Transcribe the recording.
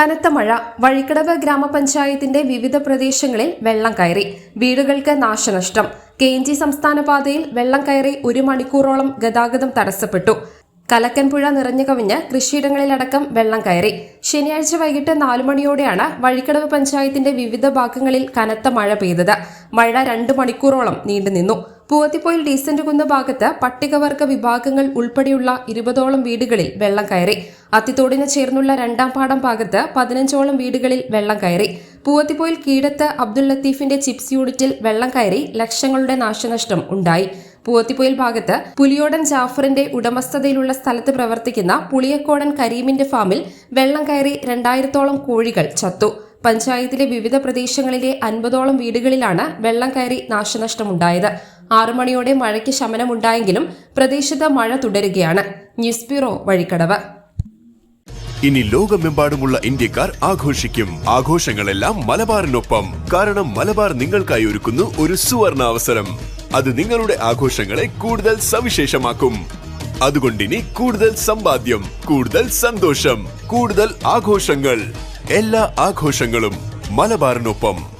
കനത്ത മഴ വഴിക്കടവ് ഗ്രാമപഞ്ചായത്തിന്റെ വിവിധ പ്രദേശങ്ങളിൽ വെള്ളം കയറി. വീടുകൾക്ക് നാശനഷ്ടം. കെ എൻ ജി സംസ്ഥാന പാതയിൽ വെള്ളം കയറി ഒരു മണിക്കൂറോളം ഗതാഗതം തടസ്സപ്പെട്ടു. കലക്കൻപുഴ നിറഞ്ഞു കവിഞ്ഞ് കൃഷിയിടങ്ങളിലടക്കം വെള്ളം കയറി. ശനിയാഴ്ച വൈകിട്ട് നാലു മണിയോടെയാണ് വഴിക്കടവ് പഞ്ചായത്തിന്റെ വിവിധ ഭാഗങ്ങളിൽ കനത്ത മഴ പെയ്തത്. മഴ രണ്ട് മണിക്കൂറോളം നീണ്ടുനിന്നു. പൂവത്തിപ്പോയിൽ ഡീസന്റ് കുന്ന് ഭാഗത്ത് പട്ടികവർഗ വിഭാഗങ്ങൾ ഉൾപ്പെടെയുള്ള ഇരുപതോളം വീടുകളിൽ വെള്ളം കയറി. അത്തിത്തോടിന് ചേർന്നുള്ള രണ്ടാം പാടം ഭാഗത്ത് പതിനഞ്ചോളം വീടുകളിൽ വെള്ളം കയറി. പൂവത്തിപ്പോയിൽ കീഴത്ത് അബ്ദുൽ ലത്തീഫിന്റെ ചിപ്സ് യൂണിറ്റിൽ വെള്ളം കയറി ലക്ഷങ്ങളുടെ നാശനഷ്ടം ഉണ്ടായി. പൂവത്തിപ്പൊയിൽ ഭാഗത്ത് പുലിയോടൻ ജാഫറിന്റെ ഉടമസ്ഥതയിലുള്ള സ്ഥലത്ത് പ്രവർത്തിക്കുന്ന പുളിയക്കോടൻ കരീമിന്റെ ഫാമിൽ വെള്ളം കയറി രണ്ടായിരത്തോളം കോഴികൾ ചത്തു. പഞ്ചായത്തിലെ വിവിധ പ്രദേശങ്ങളിലെ അൻപതോളം വീടുകളിലാണ് വെള്ളം കയറി നാശനഷ്ടമുണ്ടായത്. ആറു മണിയോടെ മഴയ്ക്ക് ശമനമുണ്ടായെങ്കിലും പ്രദേശത്ത് മഴ തുടരുകയാണ്. News bureau Vazhikkadavu. ഇനി ലോകമെമ്പാടുമുള്ള ഇന്ത്യക്കാർ ആഘോഷിക്കും. ആഘോഷങ്ങളെല്ലാം മലബാറിനൊപ്പം. കാരണം മലബാർ നിങ്ങൾക്കായി ഒരുക്കുന്നു ഒരു സുവർണ അവസരം അത് നിങ്ങളുടെ ആഘോഷങ്ങളെ കൂടുതൽ സവിശേഷമാക്കും. അതുകൊണ്ടിനി കൂടുതൽ സമ്പാദ്യം കൂടുതൽ സന്തോഷം കൂടുതൽ ആഘോഷങ്ങൾ. എല്ലാ ആഘോഷങ്ങളും മലബാറിനൊപ്പം.